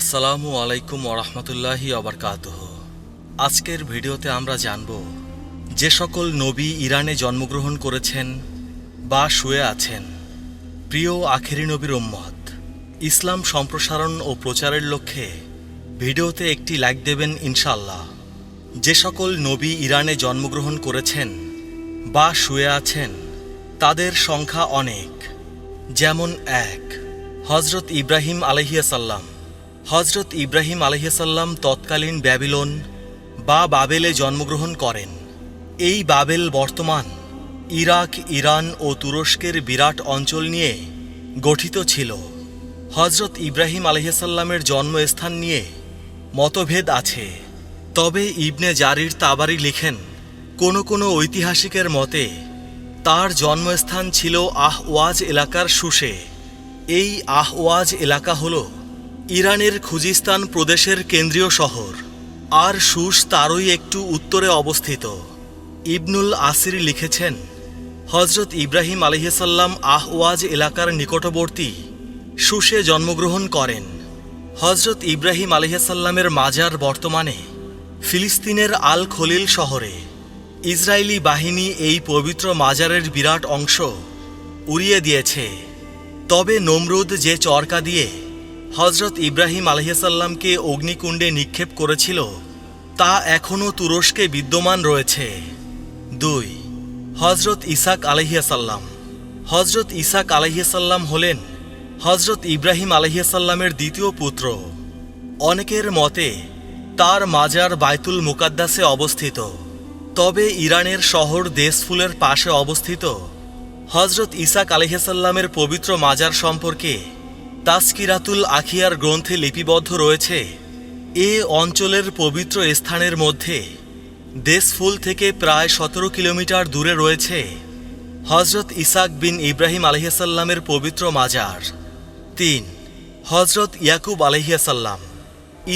আসসালামু আলাইকুম ওরহমতুল্লাহি অবরকাতহ আজকের ভিডিওতে আমরা জানব, যে সকল নবী ইরানে জন্মগ্রহণ করেছেন বা শুয়ে আছেন, প্রিয় আখেরি নবীর উম্মত, ইসলাম সম্প্রসারণ ও প্রচারের লক্ষ্যে ভিডিওতে একটি লাইক দেবেন ইনশাল্লাহ যে সকল নবী ইরানে জন্মগ্রহণ করেছেন বা শুয়ে আছেন, তাদের সংখ্যা অনেক, যেমন এক হজরত ইব্রাহিম আলহিয়াসাল্লাম হজরত ইব্রাহিম আলহিসাল্লাম তৎকালীন ব্যাবিলন বা বাবেলে জন্মগ্রহণ করেন। এই বাবেল বর্তমান ইরাক, ইরান ও তুরস্কের বিরাট অঞ্চল নিয়ে গঠিত ছিল। হজরত ইব্রাহিম আলহিসাল্লামের জন্মস্থান নিয়ে মতভেদ আছে। তবে ইবনে জারির তাবারি লিখেন, কোনো কোনো ঐতিহাসিকের মতে তার জন্মস্থান ছিল আহওয়াজ এলাকার সুশে এই আহওয়াজ এলাকা হল ইরানের খুজিস্তান প্রদেশের কেন্দ্রীয় শহর। আর সুস তারই একটু উত্তরে অবস্থিত। ইবনুল আসির লিখেছেন হজরত ইব্রাহিম আলহিসাল্লাম আহওয়াজ এলাকার নিকটবর্তী সুসে জন্মগ্রহণ করেন। হজরত ইব্রাহিম আলহিসাল্লামের মাজার বর্তমানে ফিলিস্তিনের আল খলিল শহরে। ইসরায়েলি বাহিনী এই পবিত্র মাজারের বিরাট অংশ উড়িয়ে দিয়েছে। তবে নমরুদ যে চরকা দিয়ে হজরত ইব্রাহিম আলহিসাল্লামকে অগ্নিকুণ্ডে নিক্ষেপ করেছিল। তা এখনও তুরস্কে বিদ্যমান রয়েছে। দুই হজরত ইসাক আলহিয়াসাল্লাম হজরত ইসাক আলহিয়াসাল্লাম হলেন হজরত ইব্রাহিম আলহিয়াসাল্লামের দ্বিতীয় পুত্র। অনেকের মতে, তার মাজার বাইতুল মুকাদ্দাসে অবস্থিত। তবে ইরানের শহর দেশফুলের পাশে অবস্থিত। হজরত ইসাক আলহিসাল্লামের পবিত্র মাজার সম্পর্কে তাস্কিরাতুল আখিয়ার গ্রন্থে লিপিবদ্ধ রয়েছে, এ অঞ্চলের পবিত্র স্থানের মধ্যে দেশফুল থেকে প্রায় সতেরো কিলোমিটার দূরে রয়েছে হজরত ইসাক বিন ইব্রাহিম আলহিসাল্লামের পবিত্র মাজার। তিন হজরত ইয়াকুব আলহিয়াসাল্লাম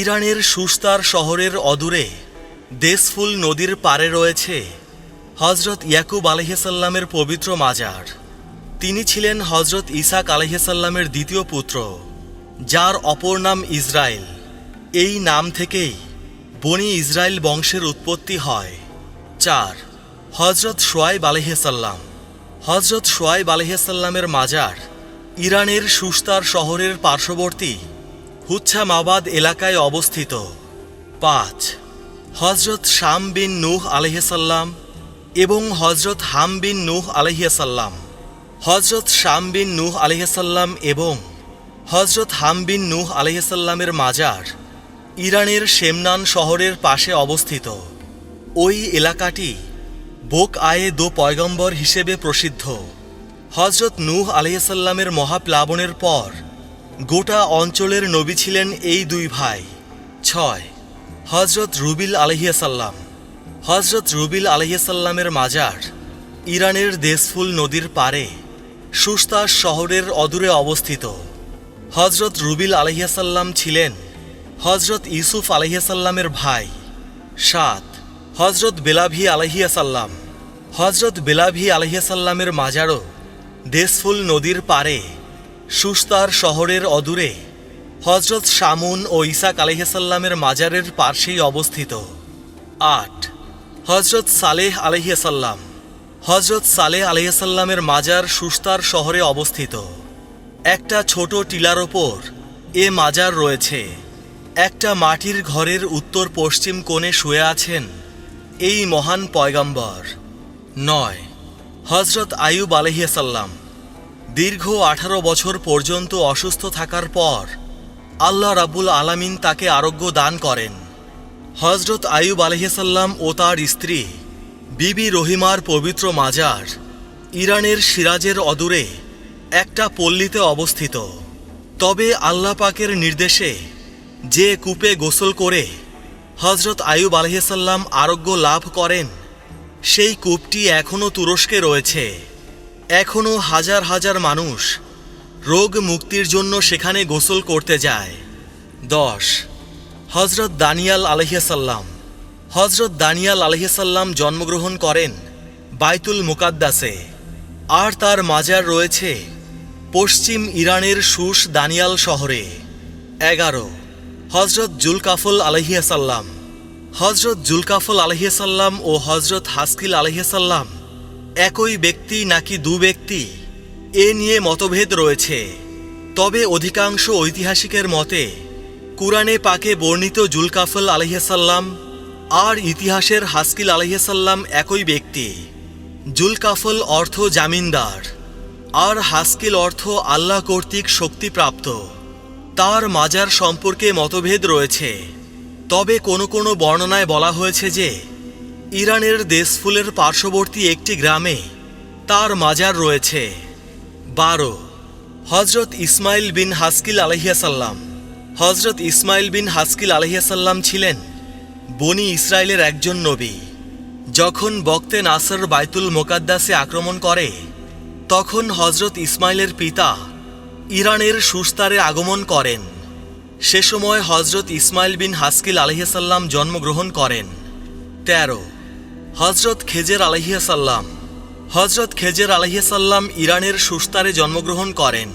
ইরানের সুস্তার শহরের অদূরে দেশফুল নদীর পারে রয়েছে হজরত ইয়াকুব আলহিসাল্লামের পবিত্র মাজার। তিনি ছিলেন হজরত ইসাক আলহিসাল্লামের দ্বিতীয় পুত্র, যার অপর নাম ইসরায়েল। এই নাম থেকেই বনি ইসরায়েল বংশের উৎপত্তি হয়। চার হজরত সোয়াইব আলহিসাল্লাম হজরত সোয়াইব আলহিসাল্লামের মাজার ইরানের সুস্তার শহরের পার্শ্ববর্তী হুচ্ছামাবাদ এলাকায় অবস্থিত। পাঁচ হজরত শাম বিন নূহ আলহিসাল্লাম এবং হজরত হাম বিন নূহ আলহিয়াসাল্লাম হজরত শাম বিন নূহ আলহিসাল্লাম এবং হজরত হাম বিন নূহ আলহিসাল্লামের মাজার ইরানের শেমনান শহরের পাশে অবস্থিত। ওই এলাকাটি বোক আয়ে দো পয়গম্বর হিসেবে প্রসিদ্ধ। হজরত নূহ আলহিসাল্লামের মহাপ্লাবনের পর গোটা অঞ্চলের নবী ছিলেন এই দুই ভাই। ছয় হজরত রুবিল আলহিয়াসাল্লাম হজরত রুবিল আলহিয়াসাল্লামের মাজার ইরানের দেশফুল নদীর পারে সুস্তাস শহরের অদূরে অবস্থিত। হজরত রুবিল আলহিয়াসাল্লাম ছিলেন হজরত ইউসুফ আলহিয়াসাল্লামের ভাই। সাত হজরত বেলাভি আলহিয়াসাল্লাম হজরত বেলাভি আলহিয়াসাল্লামের মাজারও দেশফুল নদীর পারে সুস্তার শহরের অদূরে। হজরত শামুন ও ইসাক আলহিসাল্লামের মাজারের পার্শ্বেই অবস্থিত। আট হজরত সালেহ আলহিয়াসাল্লাম হজরত সালেহ আলহিয়াসাল্লামের মাজার সুস্তার শহরে অবস্থিত। একটা ছোট টিলার ওপর এ মাজার রয়েছে। একটা মাটির ঘরের উত্তর পশ্চিম কোণে শুয়ে আছেন এই মহান পয়গম্বর। নয়, হজরত আয়ুব আলহিয়াসাল্লাম দীর্ঘ আঠারো বছর পর্যন্ত অসুস্থ থাকার পর আল্লাহ রাবুল আলামিন তাকে আরোগ্য দান করেন। হজরত আয়ুব আলহিসাল্লাম ও তার স্ত্রী বিবি রহিমার পবিত্র মাজার ইরানের সিরাজের অদূরে একটা পল্লীতে অবস্থিত। তবে আল্লাহ পাকের নির্দেশে যে কূপে গোসল করে হজরত আয়ুব আলহিসাল্লাম আরোগ্য লাভ করেন, সেই কূপটি এখনও তুরস্কে রয়েছে। এখনও হাজার হাজার মানুষ রোগ মুক্তির জন্য সেখানে গোসল করতে যায়। দশ হজরত দানিয়াল আলহিয়াসাল্লাম হজরত দানিয়াল আলহিয়াসাল্লাম জন্মগ্রহণ করেন বাইতুল মুকাদ্দাসে। আর তার মাজার রয়েছে পশ্চিম ইরানের সুস দানিয়াল শহরে। এগারো। হজরত জুলকাফল আলহিয়াসাল্লাম হজরত জুলকাফল আলহিয়াসাল্লাম ও হজরত হাসকিল আলহিয়াসাল্লাম একই ব্যক্তি নাকি দু ব্যক্তি? এ নিয়ে মতভেদ রয়েছে। তবে অধিকাংশ ঐতিহাসিকের মতে কুরআনে পাকে বর্ণিত জুলকাফল আলহিয়াসাল্লাম আর ইতিহাসের হাসকিল আলহিয়াসাল্লাম একই ব্যক্তি। জুলকাফল অর্থ জামিনদার। আর হাসকিল অর্থ আল্লাহ কর্তৃক শক্তিপ্রাপ্ত। তার মাজার সম্পর্কে মতভেদ রয়েছে। তবে কোনো কোনো বর্ণনায় বলা হয়েছে যে, ইরানের দেশফুলের পার্শ্ববর্তী একটি গ্রামে তার মাজার রয়েছে। বারো হজরত ইসমাইল বিন হাসকিল আলহিয়াসাল্লাম হজরত ইসমাইল বিন হাসকিল আলহিয়াসাল্লাম ছিলেন বনি ইসরায়েলের একজন নবী। যখন বক্তে নাসর বাইতুল মোকাদ্দাসে আক্রমণ করে, তখন হজরত ইসমাইলের পিতা ইরানের সুস্তারে আগমন করেন। সে সময় হজরত ইসমাইল বিন হাসকিল আলহিয়াসাল্লাম জন্মগ্রহণ করেন। তেরো। হজরত খেজের আলহিয়াসাল্লাম হজরত খেজের আলহিয়াসাল্লাম ইরানের সুস্তারে জন্মগ্রহণ করেন।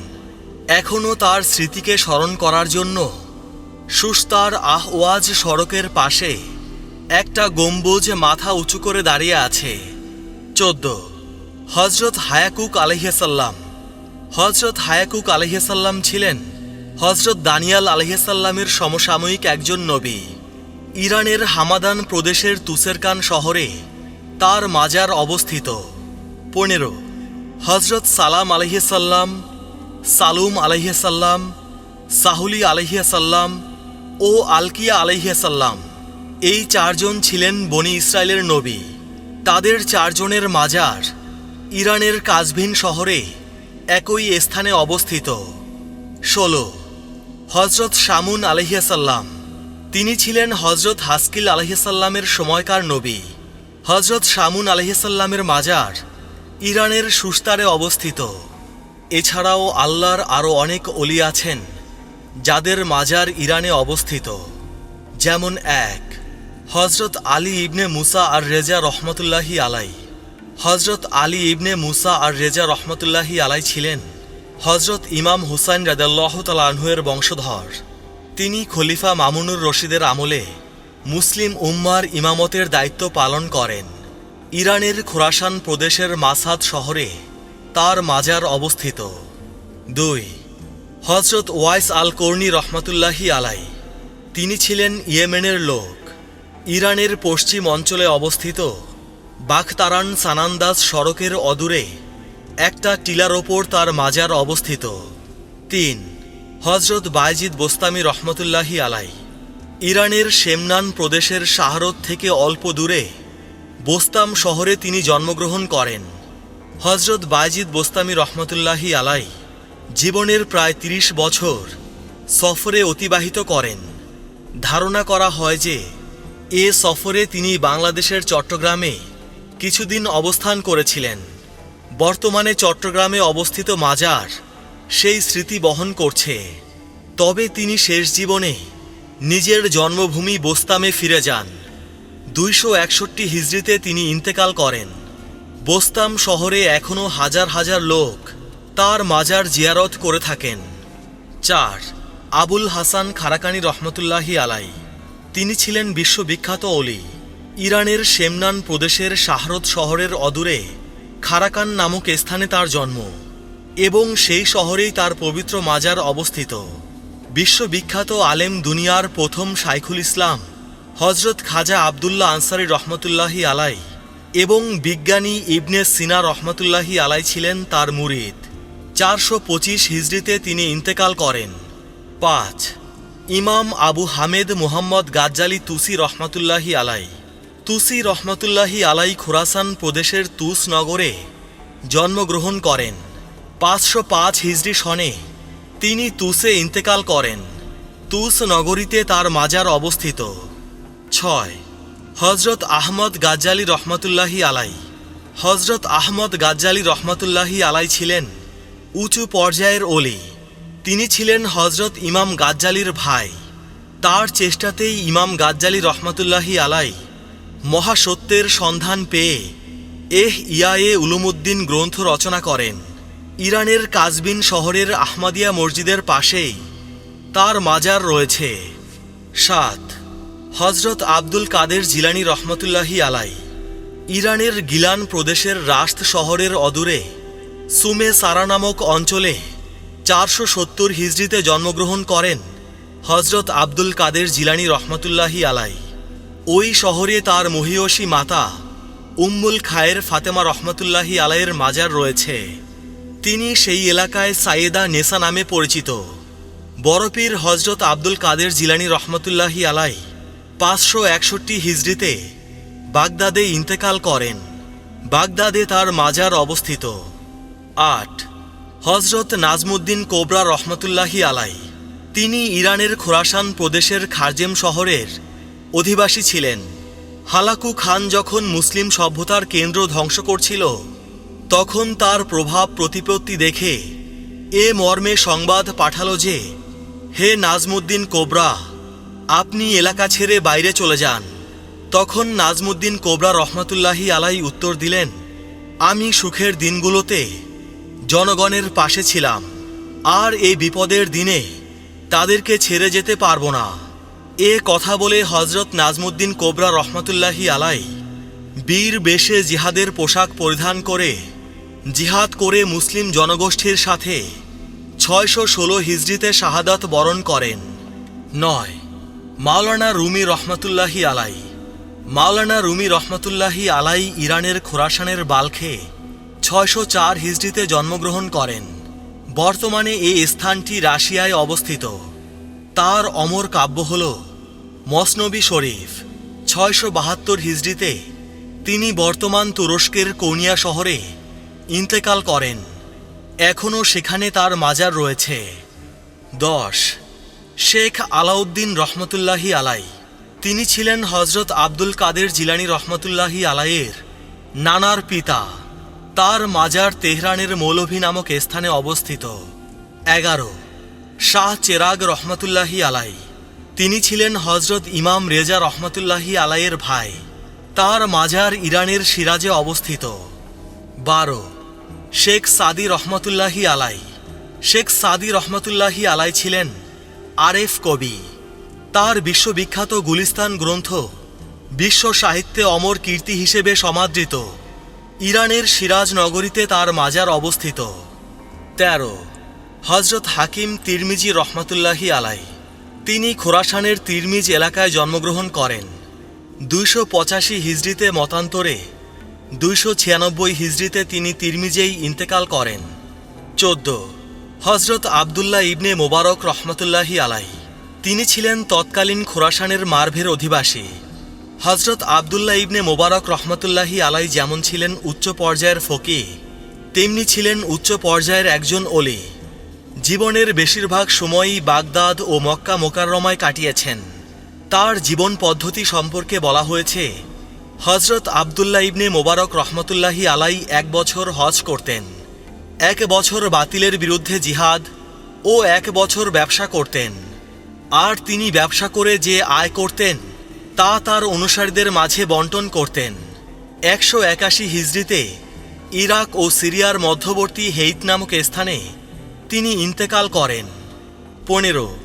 এখনও তার স্মৃতিকে স্মরণ করার জন্য সুস্তার আহওয়াজ সড়কের পাশে একটা গম্বুজ মাথা উঁচু করে দাঁড়িয়ে আছে। চোদ্দ। হজরত হায়াকুক আলহিয়াসাল্লাম হজরত হায়াকুক আলহিয়াসাল্লাম ছিলেন হজরত দানিয়াল আলহিয়াসাল্লামের সমসাময়িক একজন নবী। ইরানের হামাদান প্রদেশের তুসেরকান শহরে তার মাজার অবস্থিত। পনেরো। হজরত সালাম আলহিসাল্লাম সালুম আলহিসাল্লাম সাহুলি আলহিয়াসাল্লাম ও আলকিয়া আলহিয়াসাল্লাম এই চারজন ছিলেন বনি ইসরায়েলের নবী। তাদের চারজনের মাজার ইরানের কাজভিন শহরে একই স্থানে অবস্থিত। ষোলো হজরত শামুন আলহিয়াসাল্লাম তিনি ছিলেন হজরত হাসকিল আলহিসাল্লামের সময়কার নবী। হজরত শামুন আলহিসাল্লামের মাজার ইরানের সুস্তারে অবস্থিত। এছাড়াও আল্লাহর আরও অনেক অলি আছেন। যাদের মাজার ইরানে অবস্থিত, যেমন এক হজরত আলী ইবনে মুসা আর রেজা রহমতুল্লাহি আলাই। হজরত আলী ইবনে মুসা আর রেজা রহমতুল্লাহি আলাই ছিলেন হজরত ইমাম হুসাইন রাদাল্লাহ তালাহুয়ের বংশধর। তিনি খলিফা মামুনুর রশিদের আমলে মুসলিম উম্মার ইমামতের দায়িত্ব পালন করেন। ইরানের খোরাসান প্রদেশের মাসাদ শহরে তার মাজার অবস্থিত। দুই হজরত ওয়াইস আল কর্নি রহমতুল্লাহি আলাই। তিনি ছিলেন ইয়েমেনের লোক। ইরানের পশ্চিম অঞ্চলে অবস্থিত বাখতারান সানান্দাস সড়কের অদূরে একটা টিলার ওপর তার মাজার অবস্থিত। তিন হজরত বাইজিদ বোস্তামি রহমতুল্লাহি আলাই। ইরানের শেমনান প্রদেশের শাহরত থেকে অল্প দূরে বোস্তাম শহরে তিনি জন্মগ্রহণ করেন। হজরত বাইজিদ বোস্তামি রহমতুল্লাহি আলাই জীবনের প্রায় ৩০ বছর সফরে অতিবাহিত করেন। ধারণা করা হয় যে, এ সফরে তিনি বাংলাদেশের চট্টগ্রামে কিছুদিন অবস্থান করেছিলেন। বর্তমানে চট্টগ্রামে অবস্থিত মাজার সেই স্মৃতি বহন করছে। তবে তিনি শেষ জীবনে নিজের জন্মভূমি বোস্তামে ফিরে যান। দুইশো একষট্টি হিজড়িতে তিনি ইন্তেকাল করেন। বোস্তাম শহরে এখনও হাজার হাজার লোক তার মাজার জিয়ারত করে থাকেন। চার, আবুল হাসান খারাকানি রহমতুল্লাহি আলাই। তিনি ছিলেন বিশ্ববিখ্যাত অলি। ইরানের শেমনান প্রদেশের শাহরত শহরের অদূরে খারাকান নামক স্থানে তার জন্ম এবং সেই শহরেই তার পবিত্র মাজার অবস্থিত। বিশ্ববিখ্যাত আলেম দুনিয়ার প্রথম শাইখুল ইসলাম হজরত খাজা আবদুল্লাহ আনসারি রহমতুল্লাহি আলাই এবং বিজ্ঞানী ইবনে সিনা রহমতুল্লাহি আলাই ছিলেন তার মুরিদ। চারশো পঁচিশ হিজড়িতে তিনি ইন্তেকাল করেন। পাঁচ, ইমাম আবু হামেদ মুহাম্মদ গাজ্জালি তুসি রহমতুল্লাহি আলাই তুসি রহমতুল্লাহি আলাই খোরাসান প্রদেশের তুস নগরে জন্মগ্রহণ করেন। পাঁচশো পাঁচ হিজড়ি সনে তিনি তুসে ইন্তেকাল করেন। তুস নগরীতে তার মাজার অবস্থিত। ছয় হজরত আহমদ গাজ্জালি রহমতুল্লাহি আলাই হজরত আহমদ গাজ্জালি রহমতুল্লাহি আলাই ছিলেন উঁচু পর্যায়ের অলি। তিনি ছিলেন হজরত ইমাম গাজ্জালির ভাই। তার চেষ্টাতেই ইমাম গাজ্জালি রহমতুল্লাহি আলাই মহাসত্যের সন্ধান পেয়ে এহ ইয়ায়ে উলুমুদ্দিন গ্রন্থ রচনা করেন। ইরানের কাজবিন শহরের আহমাদিয়া মসজিদের পাশেই তার মাজার রয়েছে। সাত। হজরত আব্দুল কাদের জিলানি রহমতুল্লাহি আলাই। ইরানের গিলান প্রদেশের রাস্ত শহরের অদূরে সুমে সারা নামক অঞ্চলে চারশো সত্তর হিজড়িতে জন্মগ্রহণ করেন হজরত আব্দুল কাদের জিলানি রহমতুল্লাহি আলাই। ওই শহরে তার মহিয়সী মাতা উম্মুল খায়ের ফাতেমা রহমতুল্লাহি আলাইয়ের মাজার রয়েছে। তিনি সেই এলাকায় সাইয়েদা নেসা নামে পরিচিত। বরপীর হজরত আব্দুল কাদের জিলানি রহমতুল্লাহি আলাই পাঁচশো একষট্টি হিজড়িতে বাগদাদে ইন্তেকাল করেন। বাগদাদে তার মাজার অবস্থিত। আট। হজরত নাজমুদ্দিন কোবরা রহমতুল্লাহি আলাই তিনি ইরানের খোরাসান প্রদেশের খারজেম শহরের অধিবাসী ছিলেন। হালাকু খান যখন মুসলিম সভ্যতার কেন্দ্র ধ্বংস করছিল, তখন তার প্রভাব প্রতিপত্তি দেখে এ মর্মে সংবাদ পাঠালো যে, হে নাজমুদ্দিন কোবরা, আপনি এলাকা ছেড়ে বাইরে চলে যান। তখন নাজমুদ্দিন কোবরা রহমতুল্লাহি আলাই উত্তর দিলেন, আমি সুখের দিনগুলোতে জনগণের পাশে ছিলাম। আর এই বিপদের দিনে তাদেরকে ছেড়ে যেতে পারব না। এ কথা বলে হজরত নাজমুদ্দিন কোবরা রহমতুল্লাহি আলাই বীর বেশে জিহাদের পোশাক পরিধান করে জিহাদ করে মুসলিম জনগোষ্ঠীর সাথে ছয়শো ষোলো হিজড়িতে শাহাদাত বরণ করেন। নয়, মাওলানা রুমি রহমতুল্লাহি আলাই। মাওলানা রুমি রহমতুল্লাহি আলাই ইরানের খোরাসানের বালখে ছয়শো চার হিজড়িতে জন্মগ্রহণ করেন। বর্তমানে এই স্থানটি রাশিয়ায় অবস্থিত। তার অমর কাব্য হল মসনবী শরীফ। ছয়শো বাহাত্তর হিজড়িতে তিনি বর্তমান তুরস্কের কোনিয়া শহরে ইন্তেকাল করেন। এখনও সেখানে তার মাজার রয়েছে। দশ। শেখ আলাউদ্দিন রহমতুল্লাহি আলাই। তিনি ছিলেন হজরত আব্দুল কাদের জিলানি রহমতুল্লাহি আলাইয়ের নানার পিতা। তার মাজার তেহরানের মৌলভী নামক স্থানে অবস্থিত। এগারো। শাহ চেরাগ রহমতুল্লাহি আলাই। তিনি ছিলেন হজরত ইমাম রেজা রহমতুল্লাহি আলাইয়ের ভাই। তার মাজার ইরানের সিরাজে অবস্থিত। বারো। শেখ সাদি রহমতুল্লাহি আলাই। শেখ সাদি রহমতুল্লাহি আলাই ছিলেন আরেফ কবি। তার বিশ্ববিখ্যাত গুলিস্তান গ্রন্থ বিশ্ব সাহিত্যে অমর কীর্তি হিসেবে সমাদৃত। ইরানের সিরাজ নগরীতে তার মাজার অবস্থিত। তেরো। হজরত হাকিম তিরমিজি রহমতুল্লাহি আলাই তিনি খোরাসানের তিরমিজ এলাকায় জন্মগ্রহণ করেন। দুইশো পঁচাশি হিজড়িতে মতান্তরে, দুইশো ছিয়ানব্বই হিজড়িতে তিনি তিরমিজেই ইন্তেকাল করেন। চোদ্দ। হজরত আবদুল্লাহ ইবনে মোবারক রহমতুল্লাহি আলাই তিনি ছিলেন তৎকালীন খোরাসানের মার্ভের অধিবাসী। হজরত আবদুল্লাহ ইবনে মোবারক রহমতুল্লাহি আলাই যেমন ছিলেন উচ্চ পর্যায়ের ফকি তেমনি ছিলেন উচ্চ পর্যায়ের একজন অলি জীবনের বেশিরভাগ সময়ই বাগদাদ ও মক্কা মোকাররমায় কাটিয়েছেন। তার জীবন পদ্ধতি সম্পর্কে বলা হয়েছে হজরত আবদুল্লাহ ইবনে মোবারক রহমতুল্লাহি আলাই এক বছর হজ করতেন, এক বছর বাতিলের বিরুদ্ধে জিহাদ ও এক বছর ব্যবসা করতেন। আর তিনি ব্যবসা করে যে আয় করতেন তা তার অনুসারীদের মাঝে বন্টন করতেন। একশো একাশি হিজড়িতে ইরাক ও সিরিয়ার মধ্যবর্তী হেইত নামক স্থানে তিনি ইন্তেকাল করেন। পনেরো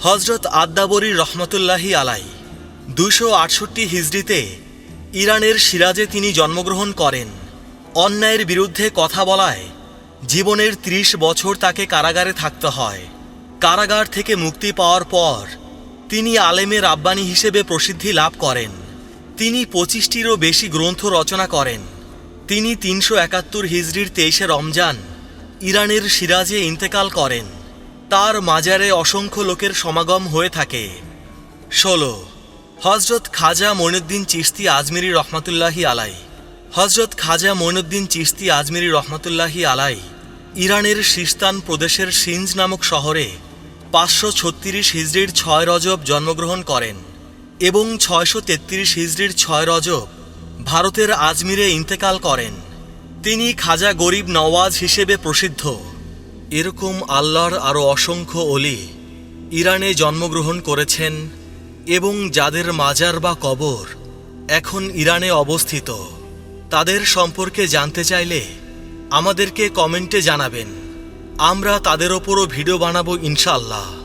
হজরত আদ্দাবরী রহমতুল্লাহি আলাই দুশো আটষট্টি হিজড়িতে ইরানের সিরাজে তিনি জন্মগ্রহণ করেন। অন্যায়ের বিরুদ্ধে কথা বলায় জীবনের ত্রিশ বছর তাকে কারাগারে থাকতে হয়। কারাগার থেকে মুক্তি পাওয়ার পর তিনি আলেমের আব্বানি হিসেবে প্রসিদ্ধি লাভ করেন। তিনি পঁচিশটিরও বেশি গ্রন্থ রচনা করেন। তিনি তিনশো একাত্তর হিজড়ির তেইশে রমজান ইরানের সিরাজে ইন্তেকাল করেন। তার মাজারে অসংখ্য লোকের সমাগম হয়ে থাকে। ষোলো। হজরত খাজা মইনুদ্দিন চিস্তি আজমিরি রহমতুল্লাহি আলাই। হজরত খাজা মইনুদ্দিন চিস্তি আজমিরি রহমতুল্লাহি আলাই ইরানের সিস্তান প্রদেশের সিঞ্জ নামক শহরে পাঁচশো ছত্রিশ হিজড়ির ছয় রজব জন্মগ্রহণ করেন এবং ছয়শো তেত্রিশ হিজড়ির ছয় রজব ভারতের আজমিরে ইন্তেকাল করেন। তিনি খাজা গরিব নওয়াজ হিসেবে প্রসিদ্ধ। এরকম আল্লাহর আরও অসংখ্য অলি ইরানে জন্মগ্রহণ করেছেন এবং যাদের মাজার বা কবর এখন ইরানে অবস্থিত। তাদের সম্পর্কে জানতে চাইলে আমাদেরকে কমেন্টে জানাবেন। আমরা তাদের ওপরও ভিডিও বানাবো ইনশাআল্লাহ।